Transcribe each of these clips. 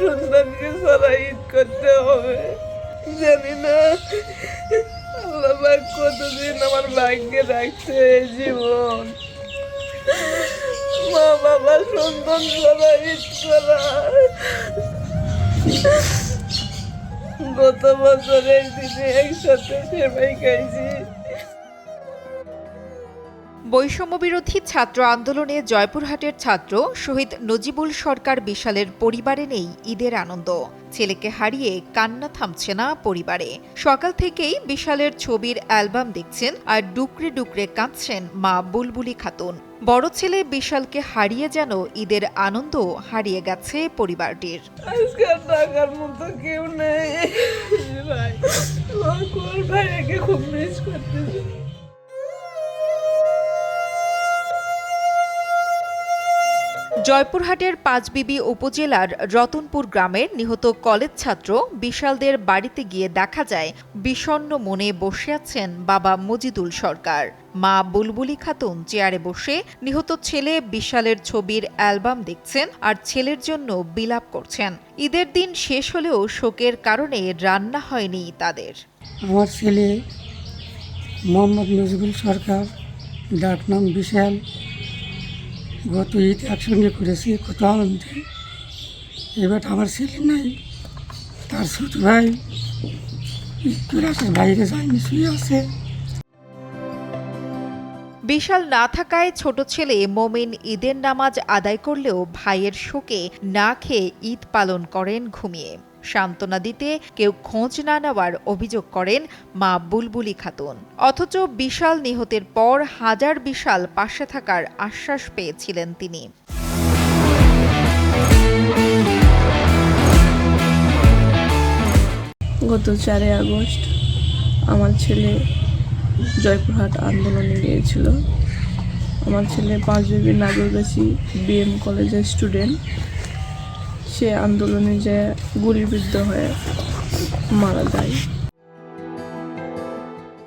সন্তানকে সারা ঈদ করতে হবে। জানি না আল্লাহ পাক কতদিন আমার ভাগ্যে রাখছে জীবন। মা বাবা সন্তান সারা ঈদ করা। গত বছরের দিনে একসাথে সেবাই খাইছি। বৈষম্য বিরোধী ছাত্র আন্দোলনে জয়পুরহাটের ছাত্র শহীদ নজিবুল সরকার বিশালের পরিবারে নেই ঈদের আনন্দ। ছেলেকে হারিয়ে কান্না থামছে না পরিবারে। সকাল থেকেই বিশালের ছবির অ্যালবাম দেখছেন আর ডুকরে ডুকরে কাঁদছেন মা বুলবুলি খাতুন। বড় ছেলে বিশালকে হারিয়ে যেন ঈদের আনন্দ হারিয়ে গেছে পরিবারটির। কেউ নেই। খুব মিস জয়পুরহাটের পাঁচবিবি উপজেলার রতনপুর গ্রামের নিহত কলেজ ছাত্র বিশালদের বাড়িতে গিয়ে দেখা যায়, বিষণ্ণ মনে বসে আছেন বাবা মজিদুল সরকার। মা বুলবুলি খাতুন চেয়ারে বসে নিহত ছেলে বিশালের ছবির অ্যালবাম দেখছেন আর ছেলের জন্য বিলাপ করছেন। ঈদের দিন শেষ হলেও শোকের কারণে রান্না হয়নি তাদের। আমার ছেলে মোহাম্মদ সরকার ডাকনাম বিশাল গত ঈদ একসঙ্গে করেছি, কত আনন্দে। এবার আমার ছেলে নাই, তার ছোট ভাই বাইরে যায়নি, শুয়ে আছে। বিশাল না থাকায় ছোট ছেলে মোমিন ঈদের নামাজ আদায় করলেও ভাইয়ের শোকে না খেয়ে ঈদ পালন করেন ঘুমিয়ে। সান্ত্বনা দিতে কেউ খোঁজ না নেওয়ার অভিযোগ করেন মা বুলবুলি খাতুন। অথচ বিশাল নিহতের পর হাজার বিশাল পাশে থাকার আশ্বাস পেয়েছিলেন তিনি। গত চারই আগস্ট আমার ছেলে জয়পুরহাট আন্দোলনে গিয়েছিল। আমার ছেলে পাঁচবিবি নাগরগাছি বিএম কলেজের স্টুডেন্ট। সে আন্দোলনে যে গুলিবিদ্ধ হয়ে মারা যায়।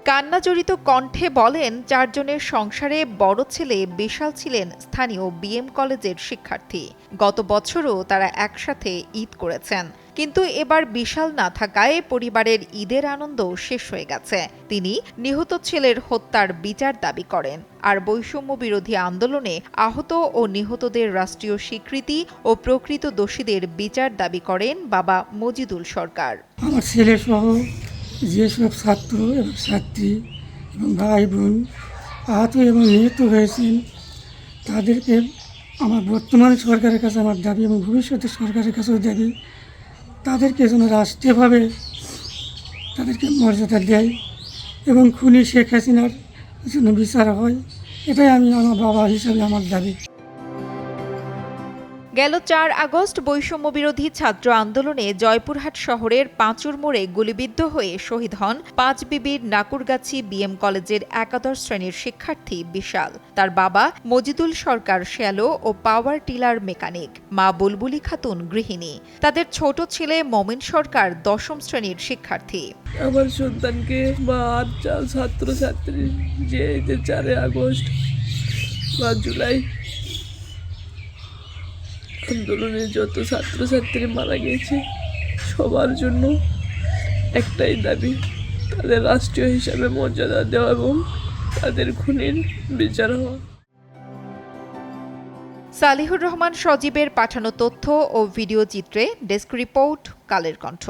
কান্নাজড়িত কণ্ঠে বলেন, চারজনের সংসারে বড় ছেলে বিশাল ছিলেন স্থানীয় বিএম কলেজের শিক্ষার্থী। গত বছরও তারা একসাথে ঈদ করেছেন। কিন্তু এবার বিশাল না থাকায় পরিবারের ঈদের আনন্দ শেষ হয়ে গেছে। তিনি নিহত ছেলের হত্যার বিচার দাবি করেন। আর বৈষম্য বিরোধী আন্দোলনে আহত ও নিহতদের রাষ্ট্রীয় স্বীকৃতি ও প্রকৃত দোষীদের বিচার দাবি করেন বাবা মজিদুল সরকার। আমার ছেলে সহ যেসব ছাত্র এবং ছাত্রী এবং ভাই বোন আহত এবং নিহত হয়েছেন, তাদেরকে আমার বর্তমান সরকারের কাছে, আমার দাবি এবং ভবিষ্যতে সরকারের কাছেও দাবি তাদেরকে যেন রাষ্ট্রীয়ভাবে তাদেরকে মর্যাদা দেয় এবং খুনি শেখ হাসিনার জন্য বিচার হয়, এটাই আমি আমার বাবা হিসাবে আমার দাবি। গেল চার আগস্ট বৈষম্য বিরোধী ছাত্র আন্দোলনে জয়পুরহাট শহরের পাঁচুর মোড়ে গুলিবিদ্ধ হয়ে শহীদ হন পাঁচ বিবির নাকুরগাছি বিএম কলেজের একাদশ শ্রেণির শিক্ষার্থী বিশাল। তার বাবা মজিদুল সরকার শ্যালো ও পাওয়ার টিলার মেকানিক, মা বুলবুলি খাতুন গৃহিণী। তাদের ছোট ছেলে মমিন সরকার দশম শ্রেণির শিক্ষার্থী। আমার সন্তানকে আচ্ছা ছাত্রছাত্রী, যে এই যে চারে আগস্ট বা জুলাই আন্দোলনে যত ছাত্রছাত্রী মারা গেছে সবার জন্য একটাই দাবি, তাদের রাষ্ট্রীয় হিসাবে মর্যাদা দেওয়া এবং তাদের খুনের বিচার হওয়া। সালিহুর রহমান সজীবের পাঠানো তথ্য ও ভিডিও চিত্রে ডেস্ক রিপোর্ট, কালের কণ্ঠ।